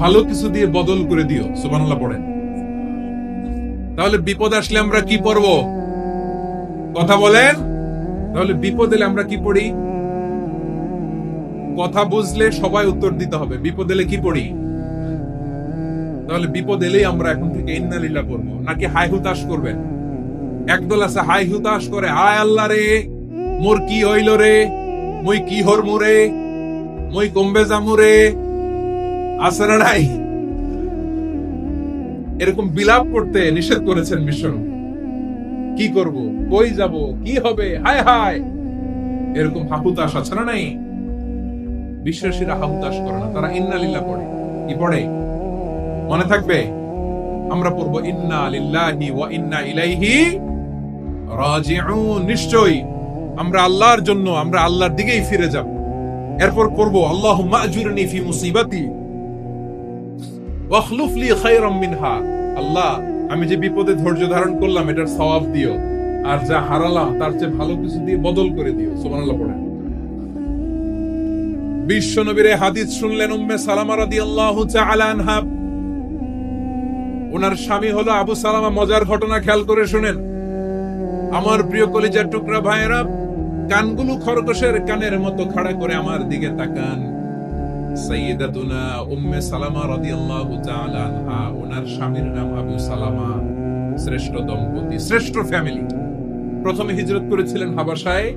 ভালো কিছু দিয়ে বদল করে দিও, সুবহানাল্লাহ পড়েন। তাহলে বিপদ আসলে আমরা কি পড়ব? কথা বলেন। তাহলে বিপদ এলে আমরা কি পড়ি? কথা বুঝলে সবাই উত্তর দিতে হবে। বিপদ এলে কি পড়ি? তাহলে বিপদ এলেই আমরা এখন থেকে ইন্নালিল্লাহ করব নাকি হাই হুতাশ করবেন? একদল আছে হাই হুতাশ করে, হায় আল্লাহ রে, মোর কি হইল রে? মই কি হরমু রে? মই কমবে জামু রে? আছে নাই? এরকম বিলাপ করতে নিষেধ করেছেন বিষ্ণু কি করব? কই যাব? কি হবে? হায় হায়! এরকম হাহুতাস আছে না নাই? বিশ্বাসীরা হাহুতাস করে না, তারা ইন্না লিল্লাহ পড়ে। কি পড়ে? মনে থাকবে? আমরা পড়ব ইন্না লিল্লাহি ওয়া ইন্না ইলাইহি রাজিউন। নিশ্চয়ই আমরা আল্লাহর জন্য, আমরা আল্লাহর দিকেই ফিরে যাব। এরপর করব, আল্লাহুম্মা আজুরনি ফি মুসিবাতি। ওয়াখলুফ লি খায়রাম মিনহা। আল্লাহ, আমি যে বিপদে ধৈর্য ধারণ করলাম, এটার সওয়াব দিও। আর যা হারালাম, তার চেয়ে ভালো কিছু দিয়ে বদল করে দিও। সুবহানাল্লাহ, পড়েন। বিশ্ব নবীর হাদিস শুনলেন উম্মে সালামা রাদিয়াল্লাহু তাআলা আনহা। ওনার স্বামী হলো আবু সালামা, মজার ঘটনা খেয়াল করে শুনেন। আমার প্রিয় কলিজার টুকরা ভাইয়েরা, কানগুলো খরগোশের কানের মতো খাড়া করে আমার দিকে তাকান। উম্মে সালামা রাদিয়াল্লাহু তাআলা আনহা, ওনার স্বামীর নাম আবু সালামা, শ্রেষ্ঠ দম্পতি, শ্রেষ্ঠ ফ্যামিলি। প্রথমে হিজরত করেছিলেন হাবাসায়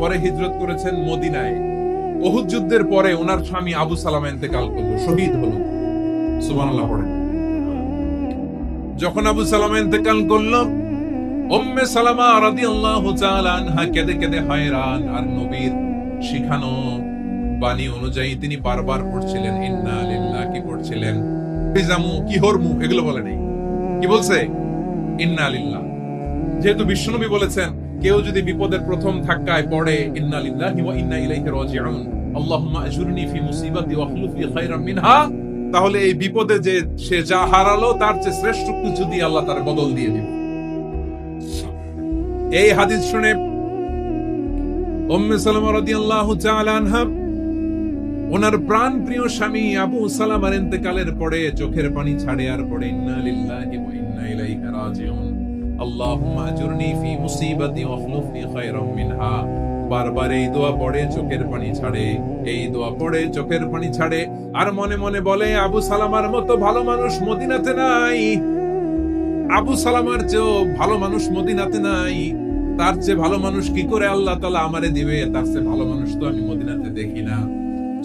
পরে হিজরত করেছেন মদিনায়। ওহুদ যুদ্ধের পরে ওনার স্বামী আবু সালামা ইন্তেকাল করল, শহীদ হলো। সুবহানাল্লাহ যখন আবু সালামা ইন্তেকাল করল, উম্মে সালামা রাদিয়াল্লাহু তাআলা আনহা কেঁদে কেঁদে হয়রান, আর নবীর শিখানো বাণী অনুযায়ী তিনি বারবার পড়ছিলেন, ইন্না লিল্লাহ কি পড়ছিলেন। বিজামু কি হরমু এগুলো বলে নেই। কি বলছে? ইন্না লিল্লাহ যেহেতু বিশ্বনবী বলেছেন, কেউ যদি বিপদের প্রথম ধাক্কায় পড়ে, ইন্না লিল্লাহি ওয়া ইন্না ইলাইহি রাজিউন আল্লাহুম্মা আজুরনি ফি মুসিবাতি ওয়া খলুফ লি খায়রাম মিনহা তাহলে এই বিপদে যে সে যা হারালো, তার চেয়ে শ্রেষ্ঠ কিছু দিয়ে আল্লাহ তার বদল দিয়ে দিবে। এই হাদিস শুনে উম্মে সালামা রাদিয়াল্লাহু তাআলা আনহা ওনার প্রাণ প্রিয় স্বামী আবু সালামার ইন্তেকালের পরে চোখের পানি ছাড়ে আর পড়ে, ইন্না লিল্লাহি ওয়া ইন্না ইলাইহি রাজিউন। আল্লাহুম্মা আজুরনি ফি মুসিবাতি ওয়া খায়রাম মিনহা। বারবার এই দোয়া পড়ে, চোখের পানি ছাড়ে, এই দোয়া পড়ে, চোখের পানি ছাড়ে, আর মনে মনে বলে, আবু সালামার মতো ভালো মানুষ মদিনাতে নাই। আবু সালামার চেয়েও ভালো মানুষ মদিনাতে নাই। তার চেয়ে ভালো মানুষ কি করে আল্লাহ তালা আমারে দিবে? তার চেয়ে ভালো মানুষ তো আমি মদিনাতে দেখি না।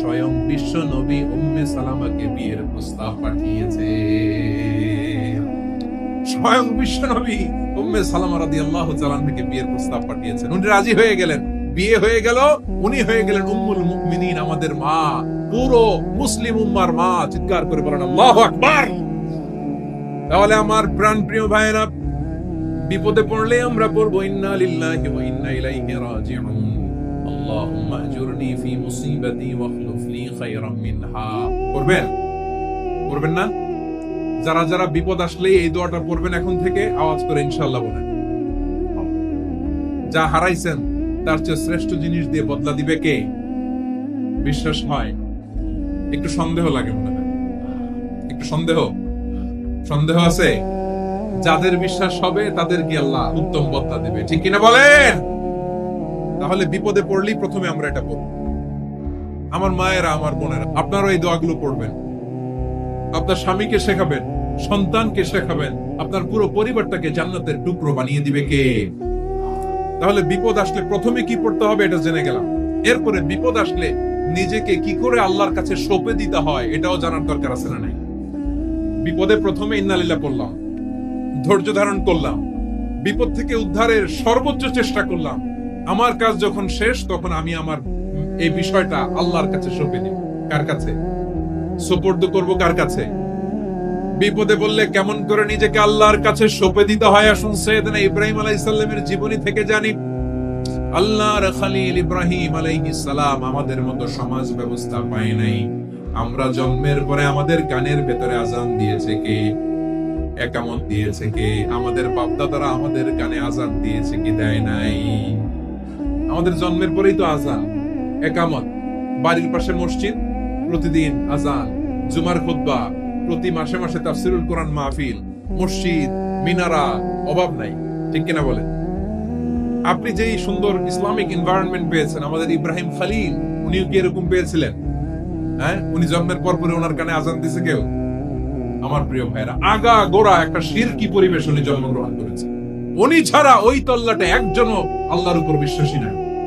স্বয়ং বিশ্ব নবী উম্মে সালামাকে বিয়ের প্রস্তাব পাঠিয়েছে। স্বয়ং বিশ্ব নবী উম্মে সালামা থেকে বিয়ের প্রস্তাব পাঠিয়েছেন। উনি রাজি হয়ে গেলেন। বিয়ে হয়ে গেল, উনি হয়ে গেলেন উম্মুল আমাদের মা, পুরো মুসলিম উম্মার মা, চিৎকার করে বলেন আকবার! তাহলে আমার প্রাণ প্রিয় ভাইরা বিপদে পড়লে আমরা পড়ব, ইন্না লিল্লাহি ওয়া ইন্না ইলাইহি রাজিউন। اللهم اجرني في مصيبتي واخلف لي خيرا منها করবেন করবেন না যারা যারা বিপদ আসলে এই দোয়াটা পড়বেন এখন থেকে আওয়াজ করে ইনশাআল্লাহ বলেন যা হারাইছেন তার চেয়ে শ্রেষ্ঠ জিনিস দিয়ে বদলা দিবে কে বিশ্বাস হয় একটু সন্দেহ লাগে মনে হয় একটু সন্দেহ সন্দেহ আছে যাদের বিশ্বাস হবে তাদের কি আল্লাহ উত্তম বদলা দেবে ঠিক কিনা বলেন তাহলে বিপদে পড়লেই প্রথমে আমরা এটা পড়ব আমার মায়েরা, আমার বোনেরা আপনারা এই দোয়াগুলো পড়বেন। আপনার স্বামীকে শেখাবেন, সন্তানকে শেখাবেন, আপনার পুরো পরিবারটাকে জান্নাতের টুকরো বানিয়ে দিবে কে? তাহলে বিপদ আসলে প্রথমে কি পড়তে হবে এটা জেনে গেলাম। এরপরে বিপদ আসলে নিজেকে কি করে আল্লাহর কাছে সঁপে দিতে হয় এটাও জানার দরকার আছে না নাই? বিপদে প্রথমে ইন্নালিল্লাহ পড়লাম, ধৈর্য ধারণ করলাম, বিপদ থেকে উদ্ধারের সর্বোচ্চ চেষ্টা করলাম আমার কাজ যখন শেষ, তখন আমি আমার এই বিষয়টা আল্লাহর কাছে সঁপে দিই কার কাছে? সোপর্দ করব কার কাছে? বিপদে বললে কেমন করে নিজেকে আল্লাহর কাছে সঁপে দিতে হয়? আসুন সৈয়দনা ইব্রাহিম আলাইহিস সালামের জীবনী থেকে জানি। আল্লাহর ইব্রাহিম আমাদের মতো সমাজ ব্যবস্থা পায় নাই। আমরা জন্মের পরে আমাদের কানের ভেতরে আজান দিয়েছে কে? একামত দিয়েছে কে? আমাদের বাপদাদারা আমাদের কানে আজান দিয়েছে কি দেয় নাই? আমাদের জন্মের পরেই তো আজান একামত, বাড়ির পাশে মসজিদ, প্রতিদিন আজান জুমার খুতবা, প্রতি মাসে মাসে তাফসিরুল কোরআন মাহফিল, মসজিদ, মিনারা, অভাব নাই। ঠিক কিনা বলেন? আপনি যেই সুন্দর ইসলামিক এনভায়রনমেন্ট পেয়েছেন, আমাদের ইব্রাহিম খালিল, উনিও কি এরকম পেয়েছিলেন? হ্যাঁ? উনি জন্মের পর পরে ওনার কানে আজান দিছে কেউ? আমার প্রিয় ভাইরা আগা গোড়া একটা শিরকি পরিবেশ উনি জন্মগ্রহণ করেছেন। উনি ছাড়া ওই তল্লাটে একজনও আল্লাহর উপর বিশ্বাসী নাই।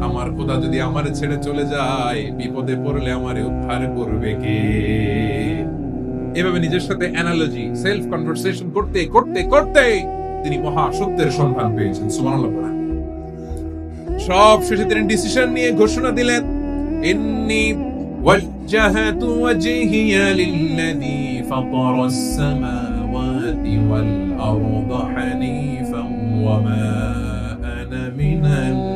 আমার খোদা যদি আমারে ছেড়ে চলে যায় বিপদে পড়লে আমারে উদ্ধার করবে কে এভাবে নিজের সাথে অ্যানালজি সেলফ কনভারসেশন করতে করতে করতে তিনি মহা সত্যের সন্ধান পেয়েছেন সুবহানাল্লাহ বলেন। সব শেষে তিনি ডিসিশন নিয়ে ঘোষণা দিলেন ইন্নি وجهت وجهي للذي فطر السماوات والأرض حنيفا وما أنا من المشركين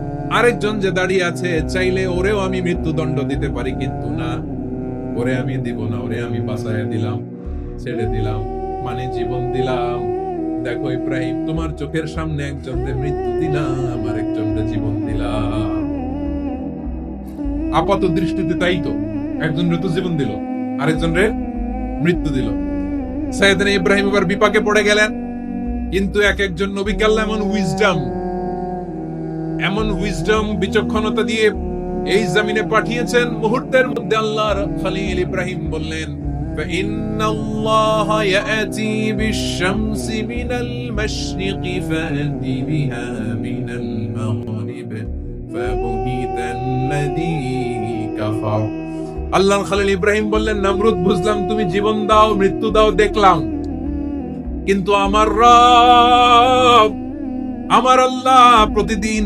আরেকজন যে দাঁড়িয়ে আছে, চাইলে ওরেও আমি মৃত্যুদণ্ড দিতে পারি, কিন্তু না। ওরে আমি দিব না, ওরে আমি বাঁচাইয়া দিলাম, ছেড়ে দিলাম মানে জীবন দিলাম। দেখো ইব্রাহিম, তোমার চোখের সামনে একজনকে মৃত্যু দিলাম, আর একজনকে জীবন দিলাম। আপাত দৃষ্টিতে তাই তো, একজন ঋতু জীবন দিল, আরেকজন রে মৃত্যু দিল। সাইয়েদিন ইব্রাহিম এবার বিপাকে পড়ে গেলেন, কিন্তু এক একজন নবীকে আল্লাহ উইজডম এমন উইজডম বিচক্ষণতা দিয়ে এই জমিনে পাঠিয়েছেন মুহূর্তের মধ্যে আল্লাহর খলিল ইব্রাহিম বললেন فإن الله يأتي بالشمس من المشرق فأت بها من المغرب فبهت الذي كفر আল্লাহর খালিল ইব্রাহিম বললেন নমরুদ বুঝলাম তুমি জীবন দাও মৃত্যু দাও দেখলাম কিন্তু আমার রব আমার আল্লাহ প্রতিদিন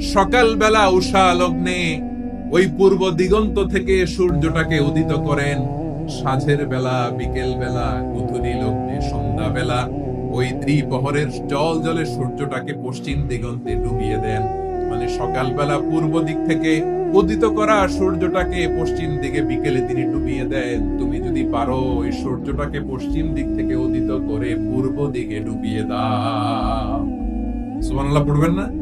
সকালবেলা উষা লগ্নে ওই পূর্ব দিগন্ত থেকে সূর্যটাকে উদিত করেন। সাঁঝের বেলা, বিকেল বেলা গুথুরি লগ্নে, সন্ধ্যা বেলা ওই ত্রিপহরের জল জলে সূর্যটাকে পশ্চিম দিগন্তে ডুবিয়ে দেন। মানে সকালবেলা পূর্ব দিক থেকে উদিত করা সূর্যটাকে পশ্চিম দিকে বিকেলে তিনি ডুবিয়ে দেন। তুমি যদি পারো, ওই সূর্যটাকে পশ্চিম দিক থেকে উদিত করে পূর্ব দিকে ডুবিয়ে দাও। সুবহানাল্লাহ, পড়বেন না?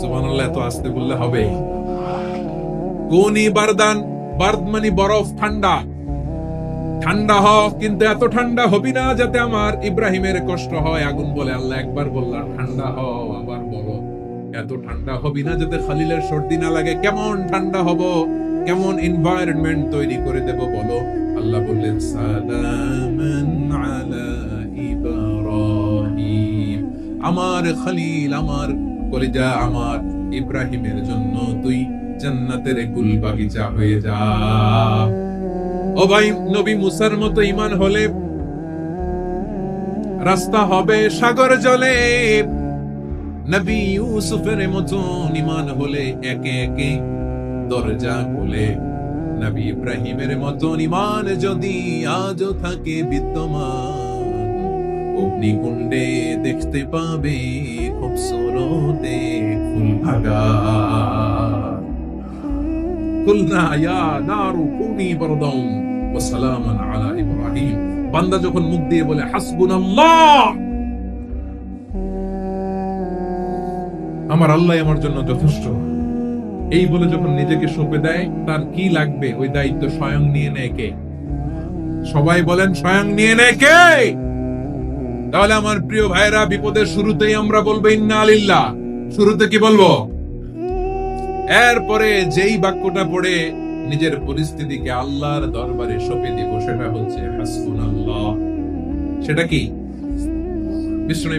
সুবহানাল্লাহ, এত আসতে বললে হবে কোনি বারদান বার্দ বরফ ঠান্ডা। ঠান্ডা হ কিন্তু এত ঠান্ডা হবি না যাতে আমার ইব্রাহিমের কষ্ট হয়। আগুন বলে আল্লাহ একবার বললাম, ঠান্ডা হ আবার বলো। এত ঠান্ডা হবি না যাতে খালিলের সর্দি না লাগে। কেমন ঠান্ডা হব? কেমন এনভায়রনমেন্ট তৈরি করে দেব বলো? আল্লাহ বললেন, সালামান আলা ইব্রাহিম। আমার খালিল, আমার কলিজা আমার ইব্রাহিমের জন্য। তুই জান্নাতের গুল বাগিচা হয়ে যা। ও ভাই, নবী মুসার মতো ইমান হলে রাস্তা হবে সাগর জলে। নবী ইউসুফের মতন ইমান হলে একে একে দরজা খুলে। নবী ইব্রাহিমের মতন ইমান যদি আজও থাকে বিদ্যমান। অগ্নিকুণ্ডে দেখতে পাবে খুবসুরতে ফুল ভাগা। কুলনা ইয়া নারু কুনি ওয়া সালামান আলা ইব্রাহিম। বান্দা যখন মুখ দিয়ে বলে, হাসবুনাল্লাহ! আমার আল্লাহ আমার জন্য যথেষ্ট। এই বলে যখন নিজেকে সঁপে দেয়, তার কি লাগবে? ওই দায়িত্ব স্বয়ং নিয়ে নেয় কে? সবাই বলেন, স্বয়ং নিয়ে নেয় কে? তাহলে আমার প্রিয় ভাইরা বিপদের শুরুতেই আমরা বলব ইন্না শুরুতে কি বলব? এরপরে যেই বাক্যটা পড়ে, নিজের পরিস্থিতিকে আল্লাহর দরবারে সঁপে দিব, সেটা হচ্ছে হাসবুন আল্লাহ সেটা কি? বিষ্ণু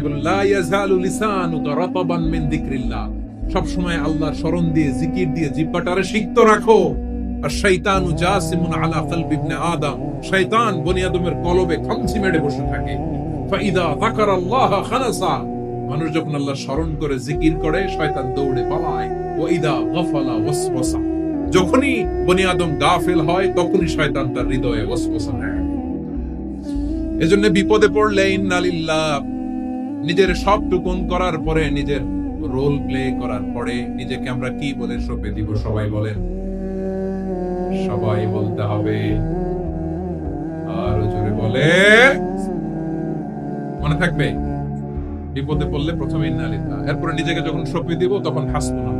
মিন যিকরিল্লাহ। সব সময় আল্লাহর স্মরণ দিয়ে, জিকির দিয়ে, জিহ্বাটারে সিক্ত রাখো। আর শয়তানু জাসিমুন আলা কলবি ইবনে আদম। শয়তান বনি আদমের কলবে খামচি মেরে বসে থাকে। মানুষ যখন আল্লাহ স্মরণ করে, জিকির করে, শয়তান দৌড়ে পালায়। গাফালা ওয়াসওয়াসা। যখনই বনি আদম হয়, তখনই শয়তান তার হৃদয়ে ওয়াসওয়াসা নেয়। এজন্য বিপদে পড়লে নিজের সব টুকুন করার পরে, নিজের রোল প্লে করার পরে, নিজেকে আমরা কি বলে সঁপে দিব, সবাই বলেন। সবাই বলতে হবে। আর জোরে বলে। মনে থাকবে? বিপদে পড়লে প্রথমে ইন্নালিল্লাহ এরপরে নিজেকে যখন সঁপে দিব তখন হাসবো না।